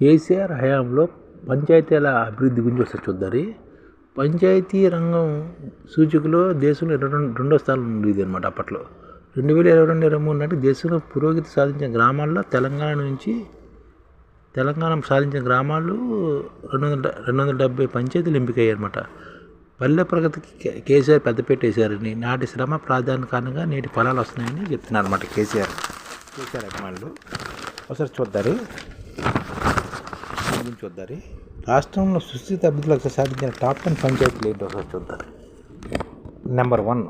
కేసీఆర్ హయాంలో పంచాయతీల అభివృద్ధి గురించి ఒకసారి చూద్దాం పంచాయతీ రంగం సూచికలో దేశంలో ఇరవై రెండు రెండో స్థానంలో ఉండేది అనమాట అప్పట్లో. రెండు వేల ఇరవై రెండు ఇరవై మూడు నాటికి దేశంలో పురోగతి సాధించిన గ్రామాల్లో తెలంగాణ నుంచి తెలంగాణ సాధించిన గ్రామాలు రెండు వందల రెండు వందల డెబ్బై పంచాయతీలు ఎంపికయ్యాయి అనమాట పల్లె ప్రగతికి కేసీఆర్ పెద్దపీట వేశారని నాటి శ్రమ ప్రాధాన్య కారణంగా నేటి ఫలాలు వస్తున్నాయని చెప్తున్నారు అనమాట కేసీఆర్ కేసీఆర్ అభిమానులు. ఒకసారి చూద్దారు. దీని గురించి చూద్దారు రాష్ట్రంలో సుస్థిత అభివృద్ధి సాధించిన టాప్ టెన్ పంచాయతీలు ఏంటో ఒకసారి చూద్దాం నెంబర్ వన్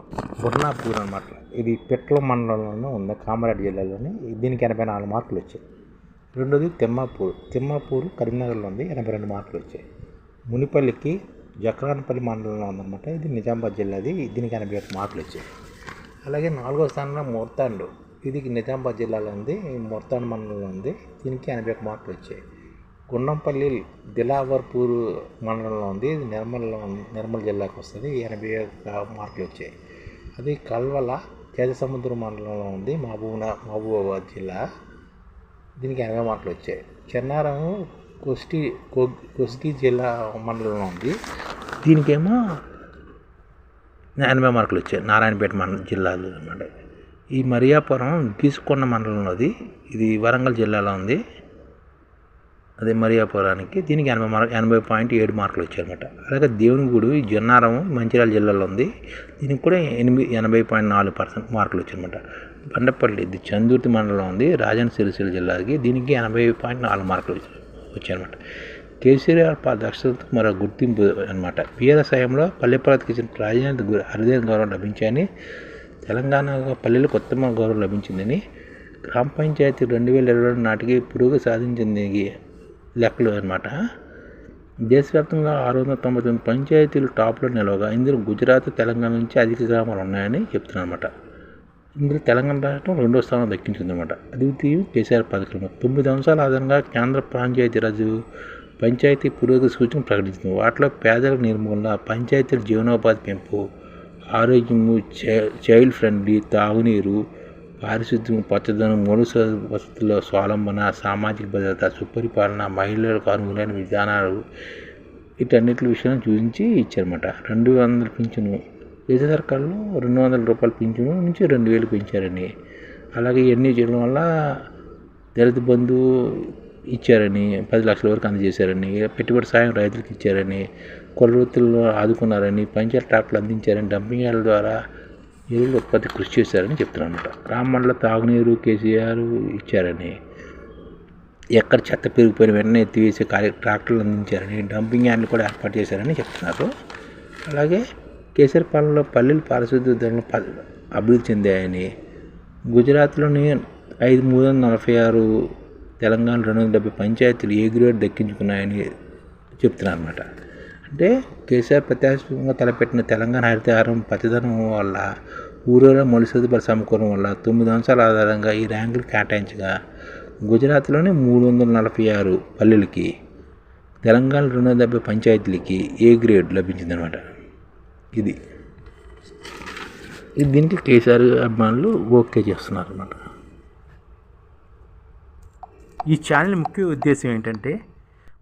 బుర్నాపూర్ అనమాట ఇది పెట్ల మండలంలోనే ఉంది? కామారెడ్డి జిల్లాలోని. దీనికి ఎనభై నాలుగు మార్కులు వచ్చాయి. రెండోది తిమ్మాపూర్. తిమ్మాపూర్ కరీంనగర్లో ఉంది ఎనభై రెండు మార్కులు వచ్చాయి. మునిపల్లికి జక్రాన్పల్లి మండలంలో ఉందన్నమాట. ఇది నిజామాబాద్ జిల్లాది. దీనికి ఎనభై ఒక్క మార్కులు వచ్చాయి. అలాగే నాలుగో స్థానంలో మోర్తాండు. ఇది నిజామాబాద్ జిల్లాలో ఉంది ఈ మోర్తాండ్ మండలంలో ఉంది. దీనికి ఎనభై ఒక్క మార్కులు వచ్చాయి. గుండంపల్లి దిలావర్పూర్ మండలంలో ఉంది. ఇది నిర్మల్లో నిర్మల్ జిల్లాకు వస్తుంది. ఎనభై ఒక్క మార్కులు వచ్చాయి. అది కల్వల కేజసముద్రం మండలంలో ఉంది. మహబూబ్ మహబూబాబాద్ జిల్లా. దీనికి ఎనభై మార్కులు వచ్చాయి. చెన్నారం కొస్టి కొ- జిల్లా మండలంలో ఉంది. దీనికేమో ఎనభై మార్కులు వచ్చాయి. నారాయణపేట మండలం జిల్లాలో అనమాట ఈ మరియాపురం గీసుకొండ మండలంలోది ఇది వరంగల్ జిల్లాలో ఉంది. అదే మరియాపురానికి దీనికి ఎనభై మార్క్ ఎనభై పాయింట్ ఏడు మార్కులు వచ్చాయన్నమాట. అలాగే దేవునిగూడు గుడి జొన్నారం మంచిర్యాల జిల్లాలో ఉంది. దీనికి కూడా ఎనిమిది ఎనభై పాయింట్ నాలుగు పర్సెంట్ మార్కులు వచ్చాయన్నమాట. బండపల్లి ఇది చందుర్తి మండలంలో ఉంది. రాజన్న సిరిసిల్ల జిల్లాకి దీనికి ఎనభై పాయింట్ నాలుగు మార్కులు వచ్చాయన్నమాట. కేసీఆర్ దక్షతతో మరో గుర్తింపు అనమాట వీర సమయంలో పల్లె ప్రాతికి ఇచ్చిన ప్రాధాన్యత అరుదైన గౌరవం లభించాయని తెలంగాణ పల్లెలకు ఉత్తమ గౌరవం లభించిందని గ్రామ పంచాయతీ రెండు వేల ఇరవై నాటికి పురుగు సాధించింది లెక్కలు అనమాట దేశవ్యాప్తంగా ఆరు వందల తొంభై తొమ్మిది పంచాయతీలు టాప్లో నిలవగా ఇందులో గుజరాత్ తెలంగాణ నుంచి అధిక గ్రామాలు ఉన్నాయని చెప్తున్నారన్నమాట. ఇందులో తెలంగాణ రాష్ట్రం రెండో స్థానం దక్కించిందన్నమాట. అద్వితీయ కేసీఆర్ పథకం తొమ్మిది అంశాల ఆధారంగా కేంద్ర పంచాయతీరాజు పంచాయతీ పురోగతి సూచన ప్రకటించింది. వాటిలో పేదల నిర్మూలన పంచాయతీల జీవనోపాధి పెంపు ఆరోగ్యము చై- చైల్డ్ ఫ్రెండ్లీ తాగునీరు పారిశుద్ధ్యం పచ్చదనం మూడు వసతుల స్వాలంబన సామాజిక భద్రత సుపరిపాలన మహిళలకు అనుగుణమైన విధానాలు వీటన్నిటి విషయాలను చూపించి ఇచ్చారన్నమాట. రెండు వందల పింఛను దేశ సర్కారులో రెండు వందల రూపాయల పింఛను నుంచి రెండు వేలు పెంచారని. అలాగే ఇవన్నీ చేయడం వల్ల దళిత బంధు ఇచ్చారని పది లక్షల వరకు అందజేశారని పెట్టుబడి సాయం రైతులకు ఇచ్చారని కొల వృత్తుల్లో ఆదుకున్నారని పంచాయతీ ట్రాక్టర్లు అందించారని డంపింగ్ యార్డ్ల ద్వారా ఎరువుల ఉత్పత్తి కృషి చేశారని చెప్తున్నారన్నమాట. గ్రామాల్లో తాగునీరు కేసీఆర్ ఇచ్చారని ఎక్కడ చెత్త పెరిగిపోయిన వెంటనే ఎత్తివేసే కార్య ట్రాక్టర్లు అందించారని డంపింగ్ యార్డ్లు కూడా ఏర్పాటు చేశారని చెప్తున్నారు. అలాగే కేసీఆర్ పాలనలో పల్లెలు పారిశుద్ధ్య ధరలు అభివృద్ధి చెందాయని గుజరాత్లోని ఐదు మూడు వందల నలభై ఆరు తెలంగాణ రెండు వందల డెబ్బై పంచాయతీలు ఏ గ్రేడ్ దక్కించుకున్నాయని చెప్తున్నారు అనమాట అంటే కేసీఆర్ ప్రత్యేకంగా తలపెట్టిన తెలంగాణ హరితహారం పచ్చదనం వల్ల ఊరిలో మొలి సదుపాయాలు సమకూరడం వల్ల తొమ్మిది అంశాల ఆధారంగా ఈ ర్యాంకులు కేటాయించగా గుజరాత్లోని మూడు వందల నలభై ఆరు పల్లెలకి తెలంగాణ రెండు వందల డెబ్బై పంచాయతీలకి ఏ గ్రేడ్ లభించిందనమాట ఇది. ఇది దీనికి కేసీఆర్ అభిమానులు ఓకే చేస్తున్నారు అనమాట ఈ ఛానల్ ముఖ్య ఉద్దేశం ఏంటంటే